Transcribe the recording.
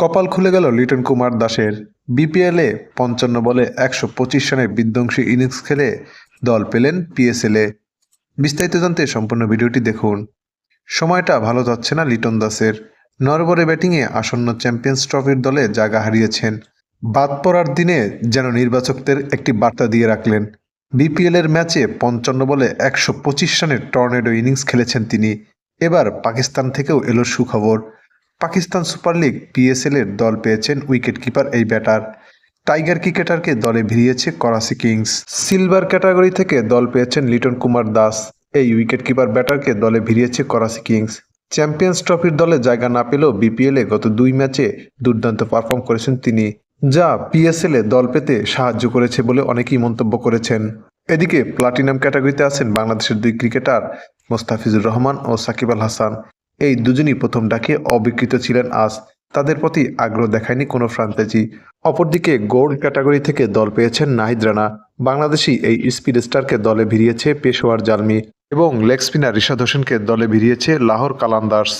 কপাল খুলে গেল লিটন কুমার দাসের বিপিএলে পঞ্চান্ন বলে একশো পঁচিশ রানের বিধ্বংসী ইনিংস খেলে দল পেলেন পিএসএলে বিস্তারিত জানতে সম্পূর্ণ ভিডিওটি দেখুন। সময়টা ভালো যাচ্ছে না লিটন দাসের। নরবরে ব্যাটিংয়ে আসন্ন চ্যাম্পিয়ন্স ট্রফির দলে জায়গা হারিয়েছেন। বাদ পড়ার দিনে যেন নির্বাচকদের একটি বার্তা দিয়ে রাখলেন। বিপিএলের ম্যাচে পঞ্চান্ন বলে একশো পঁচিশ রানের টর্নেডো ইনিংস খেলেছেন তিনি। এবার পাকিস্তান থেকেও এলো সুখবর। পাকিস্তান সুপার লিগ পিএসএল এর দল পেয়েছেন উইকেট কিপার এই ব্যাটার। টাইগার ক্রিকেটারকে দলে ভিড়িয়েছে করাচি কিংস। সিলভার ক্যাটাগরি থেকে দল পেয়েছেন লিটন কুমার দাস। এই উইকেট কিপার ব্যাটারকে দলে ভিড়িয়েছে করাচি কিংস। চ্যাম্পিয়ন্স ট্রফির দলে জায়গা না পেলেও বিপিএলে গত দুই ম্যাচে দুর্দান্ত পারফর্ম করেছেন তিনি, যা পিএসএল এ দল পেতে সাহায্য করেছে বলে অনেকেই মন্তব্য করেছেন। এদিকে প্লাটিনাম ক্যাটাগরিতে আছেন বাংলাদেশের দুই ক্রিকেটার মোস্তাফিজুর রহমান ও সাকিব আল হাসান। এই দুজনই প্রথম ডাকে অবিকৃত ছিলেন আজ। তাদের প্রতি আগ্রহ দেখায়নি কোনো ফ্রাঞ্চাইজি অপরদিকে গোল্ড ক্যাটাগরি থেকে দল পেয়েছেন নাহিদ রানা। বাংলাদেশি এই স্পিড স্টারকে দলে ভিড়িয়েছে পেশোয়ার জালমি এবং লেগ স্পিনার রিশাদ হোসেনকে দলে ভিড়িয়েছে লাহোর কালান্দার্স।